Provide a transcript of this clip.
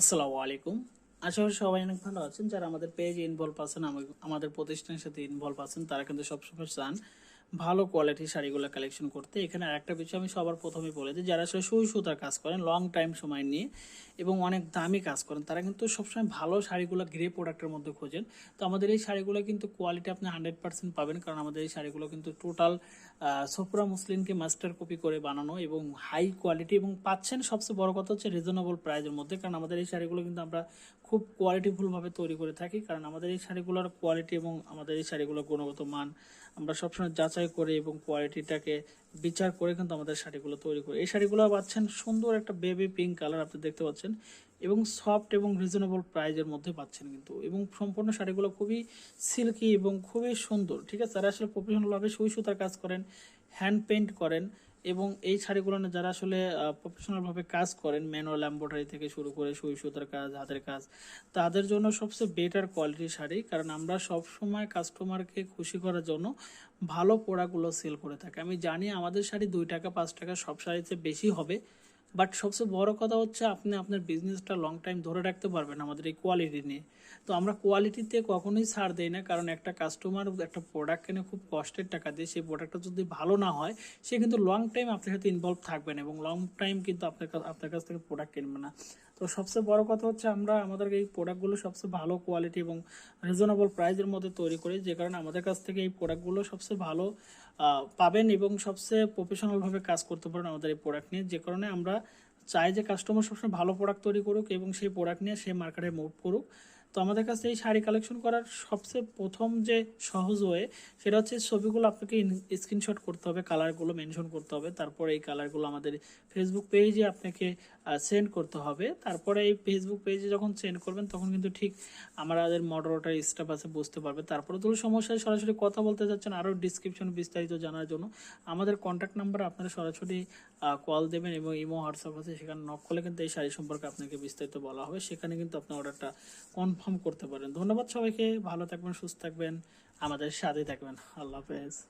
আসসালামু আলাইকুম। আশা করি সবাই অনেক ভালো আছেন। যারা আমাদের পেজ ইনভলভ আছেন, আমাদের প্রতিষ্ঠানের সাথে ইনভলভ আছেন, তারা কিন্তু সবসময় চান ভালো কোয়ালিটির শাড়িগুলো কালেকশন করতে। এখানে আরেকটা বিষয় আমি সবার প্রথমে বলে দিই, যারা আসলে সুই সুতার কাজ করেন লং টাইম সময় নিয়ে এবং অনেক দামি কাজ করেন, তারা কিন্তু সবসময় ভালো শাড়িগুলো গ্রে প্রোডাক্টের মধ্যে খোঁজেন। তো আমাদের এই শাড়িগুলো কিন্তু কোয়ালিটি আপনি হান্ড্রেড পার্সেন্ট পাবেন, কারণ আমাদের এই শাড়িগুলো কিন্তু টোটাল সোফরা মুসলিমকে মাস্টার কপি করে বানানো এবং হাই কোয়ালিটি এবং পাচ্ছেন সবচেয়ে বড় কথা হচ্ছে রিজনেবল প্রাইজের মধ্যে, কারণ আমাদের এই শাড়িগুলো কিন্তু আমরা খুব কোয়ালিটিফুলভাবে তৈরি করে থাকি, কারণ আমাদের এই শাড়িগুলোর কোয়ালিটি এবং আমাদের এই শাড়িগুলোর গুণগত মান আমরা সবসময় যাচাই করে এবং কোয়ালিটিটাকে বিচার করে কিন্তু আমাদের শাড়িগুলো তৈরি করে। এই শাড়িগুলো পাচ্ছেন সুন্দর একটা বেবি পিঙ্ক কালার আপনি দেখতে পাচ্ছেন এবং সফট এবং রিজনেবল প্রাইজের মধ্যে পাচ্ছেন কিন্তু। এবং সম্পূর্ণ শাড়িগুলো খুবই সিল্কি এবং খুবই সুন্দর, ঠিক আছে? যারা আসলে প্রফেশনালভাবে সুই সুতার কাজ করেন হ্যান্ড পেন্ট করেন এবং এই শাড়িগুলো যারা আসলে প্রফেশনালভাবে কাজ করেন ম্যানুয়াল এম্ব্রয়ডারি থেকে শুরু করে সুই সুতার কাজ, হাতের কাজ, তাদের জন্য সবচেয়ে বেটার কোয়ালিটির শাড়ি। কারণ আমরা সব সময় কাস্টমারকে খুশি করার জন্য ভালো পোড়াগুলো সেল করে থাকি। আমি জানি আমাদের শাড়ি দুই টাকা, পাঁচ টাকা, সব শাড়িতে বেশি হবে। বাট সবচেয়ে বড় কথা হচ্ছে আপনি আপনার বিজনেসটা লং টাইম ধরে রাখতে পারবেন আমাদের এই কোয়ালিটি নিয়ে। তো আমরা কোয়ালিটিতে কখনোই ছাড় দেই না, কারণ একটা কাস্টমার একটা প্রোডাক্ট কিনে খুব কষ্টের টাকা দিয়ে, সেই প্রোডাক্টটা যদি ভালো না হয়, সে কিন্তু লং টাইম আপনার সাথে ইনভলভ থাকবেন এবং লং টাইম কিন্তু আপনার আপনার কাছ থেকে প্রোডাক্ট কিনবে না। তো সবচেয়ে বড় কথা হচ্ছে আমরা আমাদের এই প্রোডাক্টগুলো সবচেয়ে ভালো কোয়ালিটি এবং রিজনেবল প্রাইসের মধ্যে তৈরি করি, যে কারণে আমাদের কাছ থেকে এই প্রোডাক্টগুলো সবচেয়ে ভালো পাবেন এবং সবচেয়ে প্রফেশনালভাবে কাজ করতে পারেন আমাদের এই প্রোডাক্ট নিয়ে। যে কারণে আমরা চাই যে কাস্টমার সবসময় ভালো প্রোডাক্ট তৈরি করুক এবং সেই প্রোডাক্ট নিয়ে সে মার্কেটে মুভ করুক। তো আমাদের কাছে এই শাড়ি কালেকশন করার সবচেয়ে প্রথম যে সহজ ওয়ে সেটা হচ্ছে ছবিগুলো আপনাকে স্ক্রিনশট করতে হবে কালারগুলো মেনশন করতে হবে। তারপরে এই কালারগুলো আমাদের ফেসবুক পেজে আপনাকে সেন্ড করতে হবে। তারপরে এই ফেসবুক পেজে যখন সেন্ড করবেন, তখন কিন্তু ঠিক আমাদের মডারেটার স্টাফ আছে, বুঝতে পারবে। তারপরে তো সমস্যায় সরাসরি কথা বলতে যাচ্ছেন আরও ডিসক্রিপশন বিস্তারিত জানার জন্য। আমাদের কন্ট্যাক্ট নাম্বার আপনারা সরাসরি কল দেবেন এবং ইমো হোয়াটসঅ্যাপ আছে, সেখানে নক করলে কিন্তু এই শাড়ি সম্পর্কে আপনাকে বিস্তারিত বলা হবে। সেখানে কিন্তু আপনার অর্ডারটা কনফার্ম করতে পারেন। ধন্যবাদ সবাইকে। ভালো থাকবেন সুস্থ থাকবেন। আমাদের সাথে থাকবেন। আল্লাহ হাফেজ।